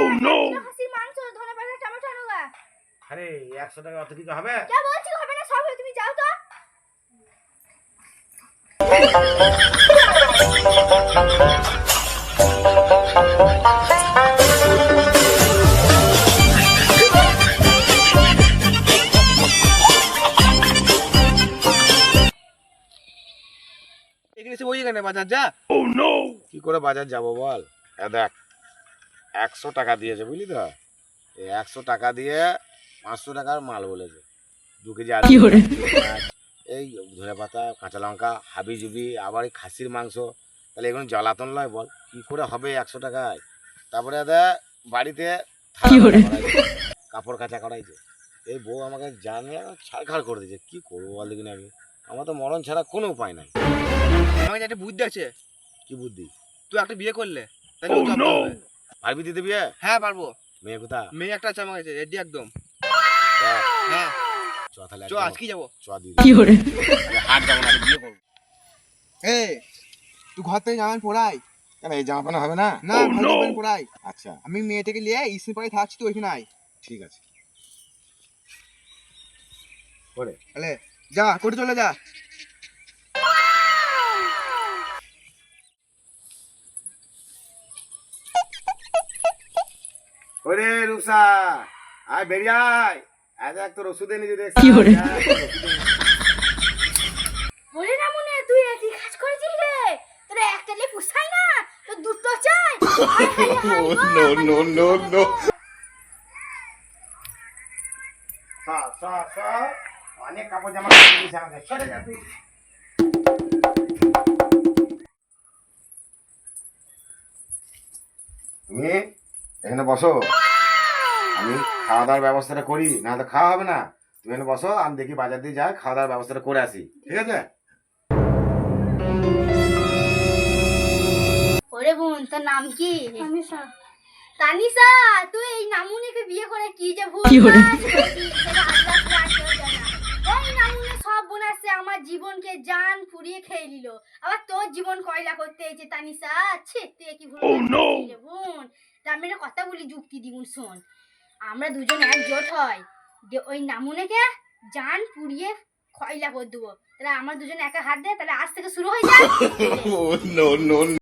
Kilo খাসির মাংস ধনে পাতা টমেটো আনুগা আরে একশো টাকা অত কিছু হবে? কে বলছি হবে না সব তুমি যাও তো। এখানে এসে ওই এখানে বাজার যা। কি করে বাজার যাব বল? এ দেখ একশো টাকা দিয়েছে বুঝলি তো? এই একশো টাকা দিয়ে পাঁচশো টাকার মাল বলেছে। দু কেজি আলু। এই ধনে পাতা কাঁচা লঙ্কা হাবি জুবি আবার এই খাসির মাংস। তাহলে এগুলো জ্বালাতন নয় বল। কি করে হবে একশো টাকায়? তারপরে দেখ বাড়িতে কাপড় কাচা করাইছে। এই বউ আমাকে জানিয়ে ছাড়খাড় করে দিয়েছে। কি করব বল দেখিনি আমি? আমার তো মরণ ছাড়া কোনো উপায় নাই। আমার একটা বুদ্ধি আছে। কি বুদ্ধি? তুই একটা বিয়ে করলে পারবি দিতে বিয়ে? হ্যাঁ পারব। মেয়ে কোথা মেয়ে একটা আছে আমার কাছে রেডি একদম। হ্যাঁ। চ তাহলে চ আজকে যাব। চ দি তাহলে হাট যাব না আমি বিয়ে করব। এ তুই ঘর থেকে জামাই পড়াই। কেন এই জামা প্যান্ট হবে না? না ভালো পড়াই। আচ্ছা। আমি মেয়েটাকে নিয়ে ইসিন পাড়ে থাকছি তুই ওইখানে আয় ঠিক আছে। করে তাহলে যা করে চলে যা। ওরে রুসা আয় বেরিয়ে আয়। আয় দেখ তোর ওষুধে নিজে দেখ কি ওরে? বলে না মনে তুই একই কাজ করেছিস রে। তোরা একটা লে পুষাই না তো দুটো চাই। নো নো নো নো সর সর সর অনেক কাপড় জামা কিনে দিয়েছে আমাকে সরে যা তুই। তুমি এখানে বসো। আমি খাওয়া দাওয়ার ব্যবস্থাটা করি না তো খাওয়া হবে না। তুমি এখানে বসো আমি দেখি বাজার দিয়ে যাই খাওয়া দাওয়ার ব্যবস্থাটা করে আসি। ঠিক আছে? ওরে বোন তোর নাম কি? তানিশা। তুই এই নামুনিকে বিয়ে করে কি যে ভুল সব বোন আসছে আমার জীবনকে জান ফুরিয়ে খেয়ে নিল। আবার তোর জীবন কয়লা করতে এসেছে তানিশা? ছি তুই কি ভুল করেছিস বোন? আমি একটা কথা বলি যুক্তি দিগুন শোন। আমরা দুজন একজোট হয়, যে ওই নামুনেকে জান পুড়িয়ে খয়লা করে দেবো। তাহলে আমার দুজন একা হাত দেয়, তাহলে আজ থেকে শুরু হয়ে যায়।